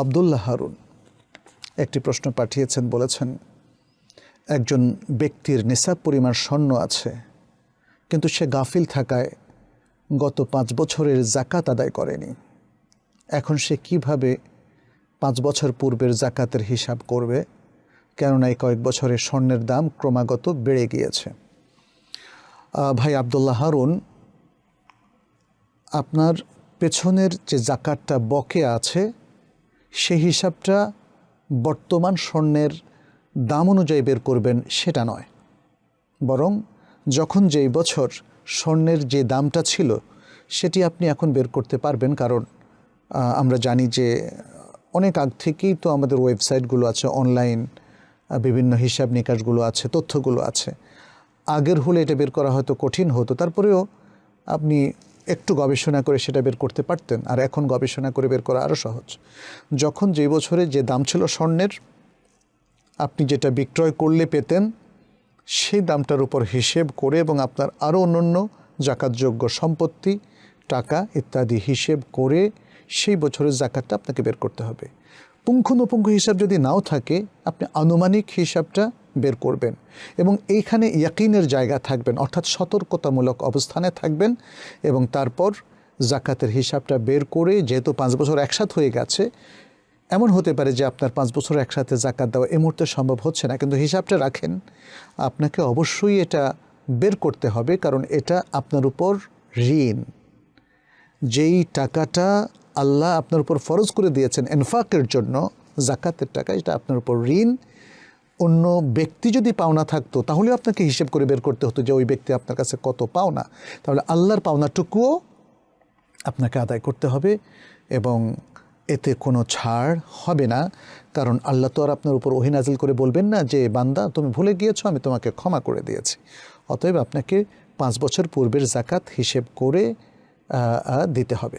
আবদুল্লাহ হারুন একটি প্রশ্ন পাঠিয়েছেন, বলেছেন, একজন ব্যক্তির নিসাব পরিমাণ স্বর্ণ আছে, কিন্তু সে গাফিল থাকায় গত পাঁচ বছরের জাকাত আদায় করেনি। এখন সে কীভাবে পাঁচ বছর পূর্বের জাকাতের হিসাব করবে, কেননা এই কয়েক বছরে স্বর্ণের দাম ক্রমাগত বেড়ে গিয়েছে? ভাই আবদুল্লাহ হারুন, আপনার পেছনের যে জাকাতটা বকে আছে সেই হিসাবটা বর্তমান স্বর্ণের দাম অনুযায়ী বের করবেন সেটা নয়। বরং যখন যেই বছর স্বর্ণের যে দামটা ছিল, সেটি আপনি এখন বের করতে পারবেন। কারণ আমরা জানি যে অনেক আগ থেকেই তো আমাদের ওয়েবসাইটগুলো আছে, অনলাইন বিভিন্ন হিসাব নিকাশগুলো আছে, তথ্যগুলো আছে। আগের হলে এটা বের করা হয়তো কঠিন হতো। তারপরেও আপনি একটু গবেষণা করে সেটা বের করতে পারতেন, আর এখন গবেষণা করে বের করা আরও সহজ। যখন যে বছরে যে দাম ছিল স্বর্ণের, আপনি যেটা বিক্রয় করলে পেতেন, সেই দামটার উপর হিসেব করে এবং আপনার আরও অন্যান্য জাকাতযোগ্য সম্পত্তি, টাকা ইত্যাদি হিসেব করে সেই বছরের জাকাতটা আপনাকে বের করতে হবে। পুঙ্খানুপুঙ্খ হিসাব যদি নাও থাকে, আপনি আনুমানিক হিসাবটা বের করবেন এবং এইখানে ইয়াকিনের জায়গা থাকবেন, অর্থাৎ সতর্কতামূলক অবস্থানে থাকবেন এবং তারপর জাকাতের হিসাবটা বের করে, যেহেতু পাঁচ বছর একসাথ হয়ে গেছে, এমন হতে পারে যে আপনার পাঁচ বছর একসাথে জাকাত দেওয়া এই মুহূর্তে সম্ভব হচ্ছে না, কিন্তু হিসাবটা রাখেন। আপনাকে অবশ্যই এটা বের করতে হবে, কারণ এটা আপনার উপর ঋণ। যেই টাকাটা আল্লাহ আপনার উপর ফরজ করে দিয়েছেন এনফাকের জন্য জাকাতের টাকা, এটা আপনার উপর ঋণ। অন্য ব্যক্তি যদি পাওনা থাকতো তাহলে আপনাকে হিসেব করে বের করতে হতো যে ওই ব্যক্তি আপনার কাছে কত পাওনা। তাহলে আল্লাহর পাওনাটুকুও আপনাকে আদায় করতে হবে এবং এতে কোনো ছাড় হবে না। কারণ আল্লাহ তো আর আপনার উপর ওহিনাজিল করে বলবেন না যে, বান্দা, তুমি ভুলে গিয়েছো, আমি তোমাকে ক্ষমা করে দিয়েছি। অতএব আপনাকে পাঁচ বছর পূর্বের জাকাত হিসেব করে দিতে হবে।